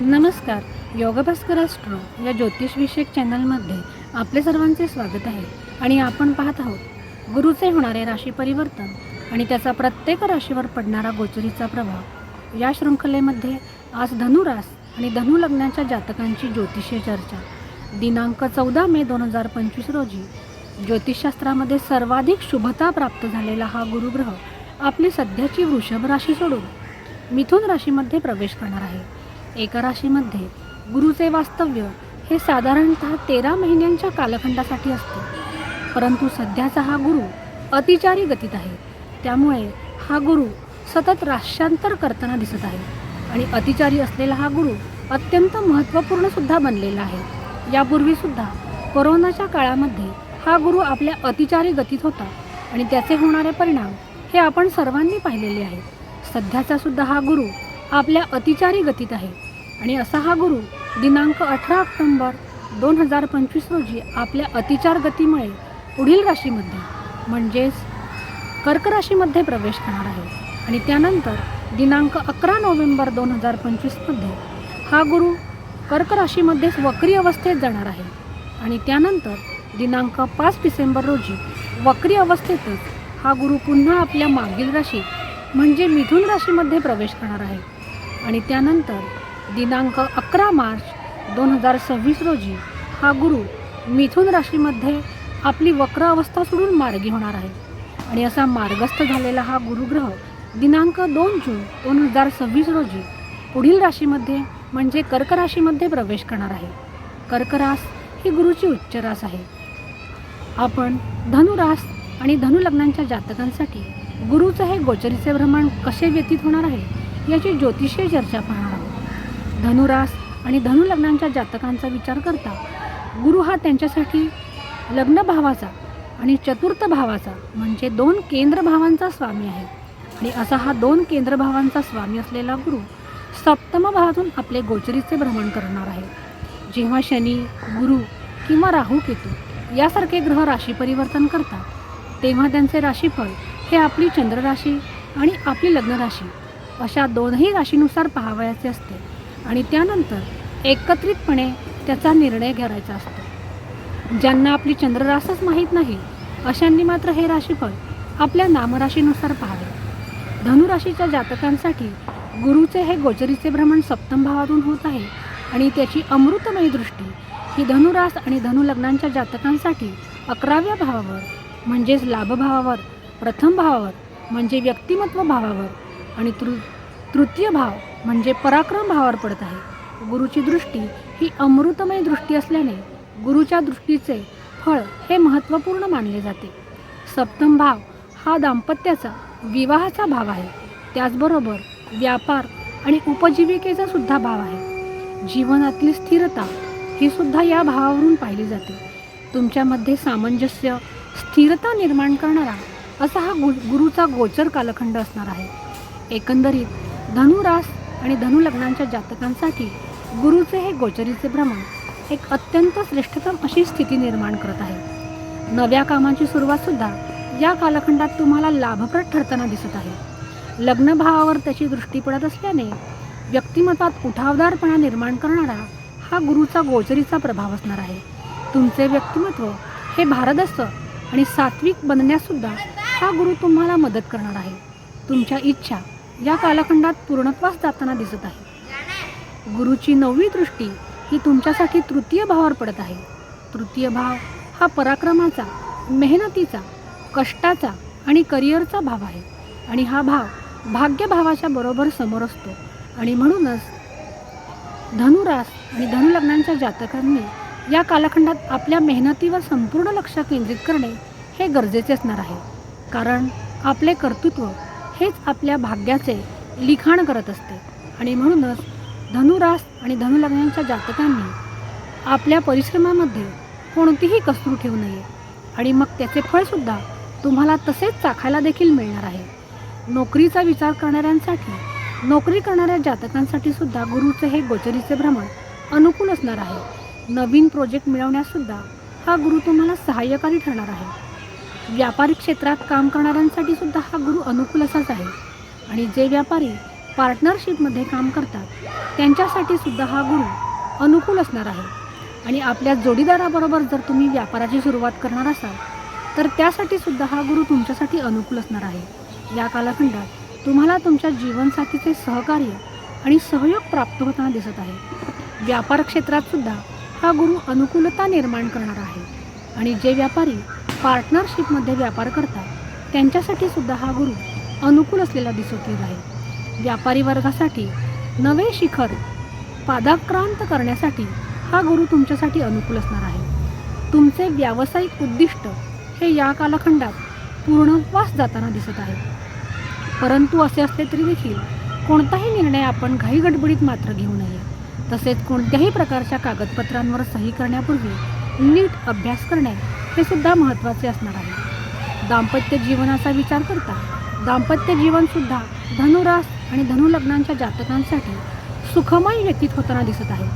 नमस्कार योगभास्कर ॲस्ट्रो या ज्योतिषविषयक चॅनलमध्ये आपले सर्वांचे स्वागत आहे आणि आपण पाहत आहोत गुरुचे होणारे राशी परिवर्तन आणि त्याचा प्रत्येक राशीवर पडणारा गोचरीचा प्रभाव. या शृंखलेमध्ये आज धनुरास आणि धनु लग्नाच्या जातकांची ज्योतिषीय चर्चा. दिनांक चौदा मे दोन हजार पंचवीस रोजी ज्योतिषशास्त्रामध्ये सर्वाधिक शुभता प्राप्त झालेला हा गुरुग्रह आपली सध्याची वृषभ राशी सोडून मिथुन राशीमध्ये प्रवेश करणार आहे. एका राशीमध्ये गुरुचे वास्तव्य हे साधारणत तेरा महिन्यांच्या कालखंडासाठी असते. परंतु सध्याचा हा गुरु अतिचारी गतीत आहे. त्यामुळे हा गुरु सतत राष्ट्रांतर करताना दिसत आहे आणि अतिचारी असलेला हा गुरु अत्यंत महत्त्वपूर्ण सुद्धा बनलेला आहे. यापूर्वीसुद्धा कोरोनाच्या काळामध्ये हा गुरु आपल्या अतिचारी गतीत होता आणि त्याचे होणारे परिणाम हे आपण सर्वांनी पाहिलेले आहेत. सध्याचा सुद्धा हा गुरु आपल्या अतिचारी गतीत आहे. आणि असा हा गुरु दिनांक अठरा ऑक्टोंबर दोन हजार पंचवीस रोजी आपल्या अतिचार गतीमुळे पुढील राशीमध्ये म्हणजेच कर्क राशीमध्ये प्रवेश करणार आहे. आणि त्यानंतर दिनांक अकरा नोव्हेंबर दोन हजार पंचवीसमध्ये हा गुरु कर्क राशीमध्येच वक्री अवस्थेत जाणार आहे. आणि त्यानंतर दिनांक पाच डिसेंबर रोजी वक्री अवस्थेतच हा गुरु पुन्हा आपल्या मागील राशीत म्हणजे मिथुन राशीमध्ये प्रवेश करणार आहे. आणि त्यानंतर दिनांक अकरा मार्च दोन हजार सव्वीस रोजी हा गुरु मिथुन राशीमध्ये आपली वक्र अवस्था सोडून मार्गी होणार आहे. आणि असा मार्गस्थ झालेला हा गुरुग्रह दिनांक दोन जून दोन हजार सव्वीस रोजी पुढील राशीमध्ये म्हणजे कर्क राशीमध्ये प्रवेश करणार आहे. कर्करास ही गुरुची उच्च रास आहे. आपण धनुरास आणि धनुलग्नांच्या जातकांसाठी गुरुचं हे गोचरीचे भ्रमण कसे व्यतीत होणार आहे याची ज्योतिषीय चर्चा पाहणार आहोत. धनुरास आणि धनुलग्नांच्या जातकांचा विचार करता गुरु हा त्यांच्यासाठी लग्नभावाचा आणि चतुर्थ भावाचा म्हणजे दोन केंद्रभावांचा स्वामी आहे. आणि असा हा दोन केंद्रभावांचा स्वामी असलेला गुरु सप्तम भावातून आपले गोचरीचे भ्रमण करणार आहे. जेव्हा शनी गुरु किंवा राहू केतू यासारखे ग्रह राशी परिवर्तन करतात तेव्हा त्यांचे राशीफळ हे आपली चंद्रराशी आणि आपली लग्नराशी अशा दोनही राशीनुसार पाहावयाचे असते आणि त्यानंतर एकत्रितपणे त्याचा निर्णय घ्यायचा असतो. ज्यांना आपली चंद्ररासच माहीत नाही अशांनी मात्र हे राशीफळ आपल्या नामराशीनुसार पाहावे. धनुराशीच्या जातकांसाठी गुरुचे हे गोचरीचे भ्रमण सप्तम भावातून होत आहे आणि त्याची अमृतमयी दृष्टी ही धनुरास आणि धनुलग्नांच्या जातकांसाठी अकराव्या भावावर म्हणजेच लाभभावावर प्रथम भावावर म्हणजे व्यक्तिमत्व भावावर आणि तृ तृतीय भाव म्हणजे पराक्रम भावावर पडत आहे. गुरुची दृष्टी ही अमृतमय दृष्टी असल्याने गुरुच्या दृष्टीचे फळ हे महत्त्वपूर्ण मानले जाते. सप्तम भाव हा दाम्पत्याचा विवाहाचा भाव आहे. त्याचबरोबर व्यापार आणि उपजीविकेचा सुद्धा भाव आहे. जीवनातली स्थिरता ही सुद्धा या भावावरून पाहिली जाते. तुमच्यामध्ये सामंजस्य स्थिरता निर्माण करणारा असा हा गु गुरुचा गोचर कालखंड असणार आहे. एकंदरीत धनुरास आणि धनुलग्नांच्या जातकांसाठी गुरुचे हे गोचरीचे भ्रमण एक अत्यंत श्रेष्ठतम अशी स्थिती निर्माण करत आहे. नव्या कामाची सुरुवातसुद्धा या कालखंडात तुम्हाला लाभप्रद ठरताना दिसत आहे. लग्न भावावर त्याची दृष्टी पडत असल्याने व्यक्तिमत्वात उठावदारपणा निर्माण करणारा हा गुरुचा गोचरीचा प्रभाव असणार आहे. तुमचे व्यक्तिमत्व हे भारदस्त आणि सात्विक बनण्यासुद्धा हा गुरु तुम्हाला मदत करणार आहे. तुमच्या इच्छा या कालखंडात पूर्णत्वास जाताना दिसत आहे. गुरुची नववी दृष्टी ही तुमच्यासाठी तृतीय भावावर पडत आहे. तृतीय भाव हा पराक्रमाचा मेहनतीचा कष्टाचा आणि करिअरचा भाव आहे. आणि हा भाव भाग्यभावाच्या बरोबर समोर असतो. आणि म्हणूनच धनुरास आणि धनुलग्नांच्या जातकांनी या कालखंडात आपल्या मेहनतीवर संपूर्ण लक्ष केंद्रित करणे हे गरजेचे असणार आहे. कारण आपले कर्तृत्व हेच आपल्या भाग्याचे लिखाण करत असते. आणि म्हणूनच धनुरास आणि धनुलग्नांच्या जातकांनी आपल्या परिश्रमामध्ये कोणतीही कसरू ठेवू नये. आणि मग त्याचे फळसुद्धा तुम्हाला तसेच चाखायला देखील मिळणार आहे. नोकरीचा विचार करणाऱ्यांसाठी नोकरी करणाऱ्या जातकांसाठी सुद्धा गुरुचे हे गोचरीचे भ्रमण अनुकूल असणार आहे. नवीन प्रोजेक्ट मिळवण्यासुद्धा हा गुरु तुम्हाला सहाय्यकारी ठरणार आहे. व्यापारी क्षेत्रात काम करणाऱ्यांसाठी सुद्धा हा गुरु अनुकूल असाच आहे. आणि जे व्यापारी पार्टनरशिपमध्ये काम करतात त्यांच्यासाठी सुद्धा हा गुरु अनुकूल असणार आहे. आणि आपल्या जोडीदाराबरोबर जर तुम्ही व्यापाराची सुरुवात करणार असाल तर त्यासाठी सुद्धा हा गुरु तुमच्यासाठी अनुकूल असणार आहे. या कालखंडात तुम्हाला तुमच्या जीवनसाथीचे सहकार्य आणि सहयोग प्राप्त होताना दिसत आहे. व्यापार क्षेत्रात सुद्धा हा गुरु अनुकूलता निर्माण करणार आहे. आणि जे व्यापारी पार्टनरशिपमध्ये व्यापार करतात. त्यांच्यासाठी सुद्धा हा गुरु अनुकूल असलेला दिसत येत आहे व्यापारी वर्गासाठी नवे शिखर पादाक्रांत करण्यासाठी हा गुरु तुमच्यासाठी अनुकूल असणार आहे. तुमचे व्यावसायिक उद्दिष्ट हे या कालखंडात पूर्णवास जाताना दिसत आहे. परंतु असे असले तरी देखील कोणताही निर्णय आपण घाई गडबडीत मात्र घेऊ नये. तसेच कोणत्याही प्रकारच्या कागदपत्रांवर सही करण्यापूर्वी नीट अभ्यास करणे हे सुद्धा महत्त्वाचे असणार आहे. दाम्पत्य जीवनाचा विचार करता दाम्पत्य जीवनसुद्धा धनुरास आणि धनुलग्नांच्या जातकांसाठी सुखमय व्यतीत होताना दिसत आहे.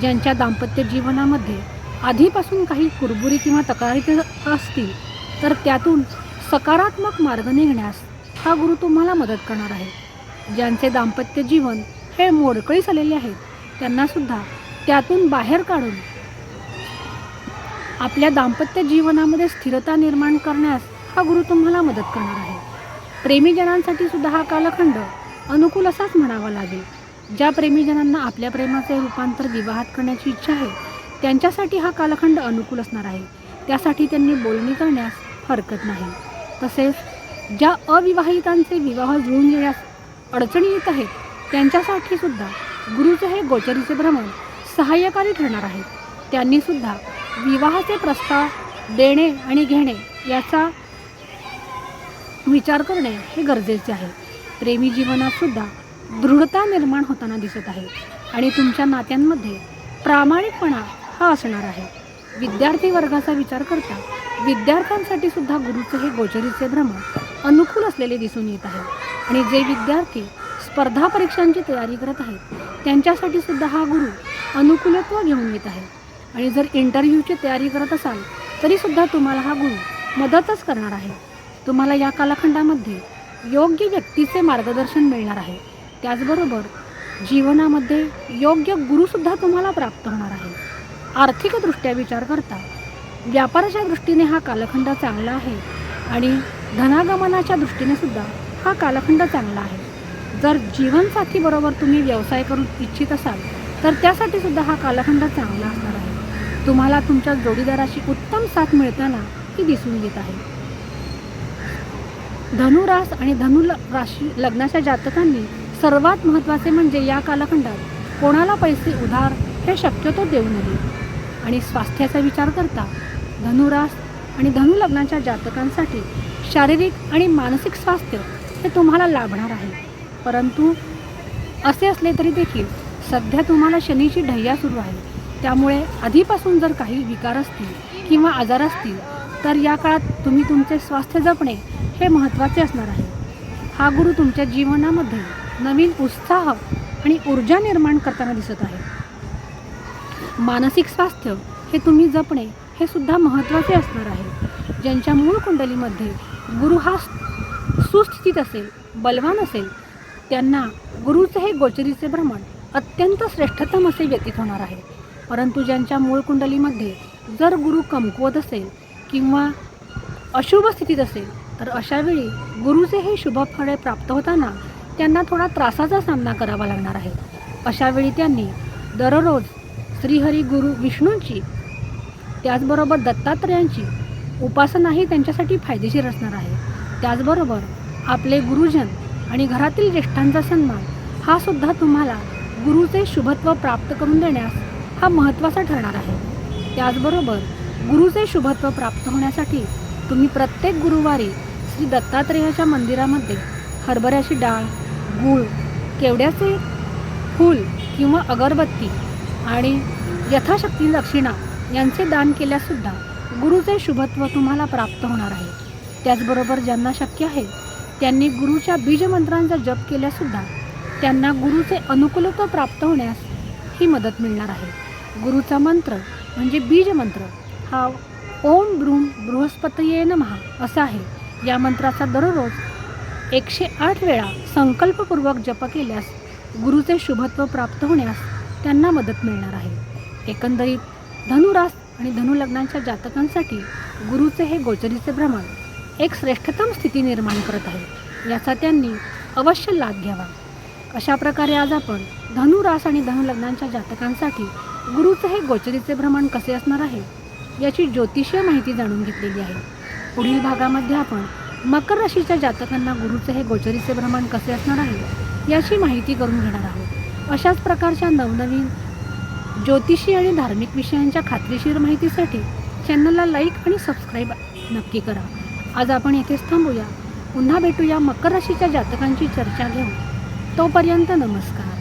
ज्यांच्या दाम्पत्य जीवनामध्ये आधीपासून काही कुरबुरी किंवा तक्रारी असतील तर त्यातून सकारात्मक मार्ग निघण्यास हा गुरु तुम्हाला मदत करणार आहे. ज्यांचे दाम्पत्य जीवन हे मोडकळीस आलेले आहेत त्यांनासुद्धा त्यातून बाहेर काढून आपल्या दाम्पत्य जीवनामध्ये स्थिरता निर्माण करण्यास हा गुरु तुम्हाला मदत करणार आहे. प्रेमीजनांसाठी सुद्धा हा कालखंड अनुकूल असाच म्हणावा लागेल. ज्या प्रेमीजनांना आपल्या प्रेमाचे रूपांतर विवाहात करण्याची इच्छा आहे त्यांच्यासाठी हा कालखंड अनुकूल असणार आहे. त्यासाठी त्यांनी बोलणी करण्यास हरकत नाही. तसेच ज्या अविवाहितांचे विवाह जुळून येण्यास अडचणी येत आहेत त्यांच्यासाठी सुद्धा गुरुचे हे गोचरीचे भ्रमण सहाय्यकारी ठरणार आहेत त्यांनीसुद्धा विवाहाचे प्रस्ताव देणे आणि घेणे याचा विचार करणे हे गरजेचे आहे. प्रेमी जीवनातसुद्धा दृढता निर्माण होताना दिसत आहे आणि तुमच्या नात्यांमध्ये प्रामाणिकपणा हा असणार आहे. विद्यार्थी वर्गाचा विचार करता विद्यार्थ्यांसाठी सुद्धा गुरुचे हे गोचरीचे भ्रमण अनुकूल असलेले दिसून येत आहे. आणि जे विद्यार्थी स्पर्धा परीक्षांची तयारी करत आहेत त्यांच्यासाठी सुद्धा हा गुरु अनुकूलत्व घेऊन येत आहे. आणि जर इंटरव्ह्यूची तयारी करत असाल तरीसुद्धा तुम्हाला हा गुण मदतच करणार आहे. तुम्हाला या कालखंडामध्ये योग्य व्यक्तीचे मार्गदर्शन मिळणार आहे. त्याचबरोबर जीवनामध्ये योग्य गुरुसुद्धा तुम्हाला प्राप्त होणार आहे. आर्थिकदृष्ट्या विचार करता व्यापाराच्या दृष्टीने हा कालखंड चांगला आहे आणि धनागमनाच्या दृष्टीने सुद्धा हा कालखंड चांगला आहे. जर जीवनसाथीबरोबर तुम्ही व्यवसाय करू इच्छित असाल तर त्यासाठी सुद्धा हा कालखंड चांगला असणार आहे. तुम्हाला तुमच्या जोडीदाराशी उत्तम साथ मिळताना ही दिसून येत आहे. धनुरास आणि धनु ल- राशी लग्नाच्या जातकांनी सर्वात महत्त्वाचे म्हणजे या कालखंडात कोणाला पैसे उधार हे शक्यतो देऊ नये. आणि स्वास्थ्याचा विचार करता धनुरास आणि धनु लग्नाच्या जातकांसाठी शारीरिक आणि मानसिक स्वास्थ्य हे तुम्हाला लाभणार आहे. परंतु असे असले तरी देखील सध्या तुम्हाला शनीची ढय्या सुरू आहे. त्यामुळे आधीपासून जर काही विकार असतील किंवा आजार असतील तर या काळात तुम्ही तुमचे स्वास्थ्य जपणे हे महत्त्वाचे असणार आहे. हा गुरु तुमच्या जीवनामध्ये नवीन उत्साह आणि ऊर्जा निर्माण करताना दिसत आहे. मानसिक स्वास्थ्य हे तुम्ही जपणे हे सुद्धा महत्त्वाचे असणार आहे. ज्यांच्या मूळ कुंडलीमध्ये गुरु हा सुस्थितीत असेल बलवान असेल त्यांना गुरुचे हे गोचरीचे भ्रमण अत्यंत श्रेष्ठतम असे व्यतीत होणार आहे. परंतु ज्यांच्या मूळ कुंडलीमध्ये जर गुरु कमकुवत असेल किंवा अशुभ स्थितीत असेल तर अशावेळी गुरुचे हे शुभ फळे प्राप्त होताना त्यांना थोडा त्रासाचा सामना करावा लागणार आहे. अशावेळी त्यांनी दररोज श्रीहरी गुरु विष्णूंची त्याचबरोबर दत्तात्रयांची उपासनाही त्यांच्यासाठी फायदेशीर असणार आहे. त्याचबरोबर आपले गुरुजन आणि घरातील ज्येष्ठांचा सन्मान हा सुद्धा तुम्हाला गुरुचे शुभत्व प्राप्त करून देण्यास हा महत्त्वाचा ठरणार आहे. त्याचबरोबर गुरुचे शुभत्व प्राप्त होण्यासाठी तुम्ही प्रत्येक गुरुवारी श्री दत्तात्रेयाच्या मंदिरामध्ये हरभऱ्याची डाळ गूळ केवड्याचे फूल किंवा अगरबत्ती आणि यथाशक्ती दक्षिणा यांचे दान केल्यासुद्धा गुरुचे शुभत्व तुम्हाला प्राप्त होणार आहे. त्याचबरोबर ज्यांना शक्य आहे त्यांनी गुरुच्या बीजमंत्रांचा जप केल्यासुद्धा त्यांना गुरुचे अनुकूलत्व प्राप्त होण्यास ही मदत मिळणार आहे. गुरुचा मंत्र म्हणजे बीजमंत्र हा ओम ब्रूम बृहस्पतये महा असा आहे. या मंत्राचा दररोज एकशे आठ वेळा संकल्पपूर्वक जप केल्यास गुरुचे शुभत्व प्राप्त होण्यास त्यांना मदत मिळणार आहे. एकंदरीत धनुरास आणि धनुलग्नांच्या जातकांसाठी गुरुचे हे गोचरीचे भ्रमण एक श्रेष्ठतम स्थिती निर्माण करत आहे. याचा त्यांनी अवश्य लाभ घ्यावा. अशा प्रकारे आज आपण धनुरास आणि धनुलग्नांच्या जातकांसाठी गुरुचं हे गोचरीचे भ्रमण कसे असणार आहे याची ज्योतिषीय माहिती जाणून घेतलेली आहे. पुढील भागामध्ये आपण मकर राशीच्या जातकांना गुरुचं हे गोचरीचे भ्रमण कसे असणार आहे याची माहिती करून घेणार आहोत. अशाच प्रकारच्या नवनवीन ज्योतिषी आणि धार्मिक विषयांच्या खात्रीशीर माहितीसाठी चॅनलला लाईक आणि सबस्क्राईब नक्की करा. आज आपण येथेच थांबूया. पुन्हा भेटूया मकर राशीच्या जातकांची चर्चा घेऊन. तोपर्यंत नमस्कार.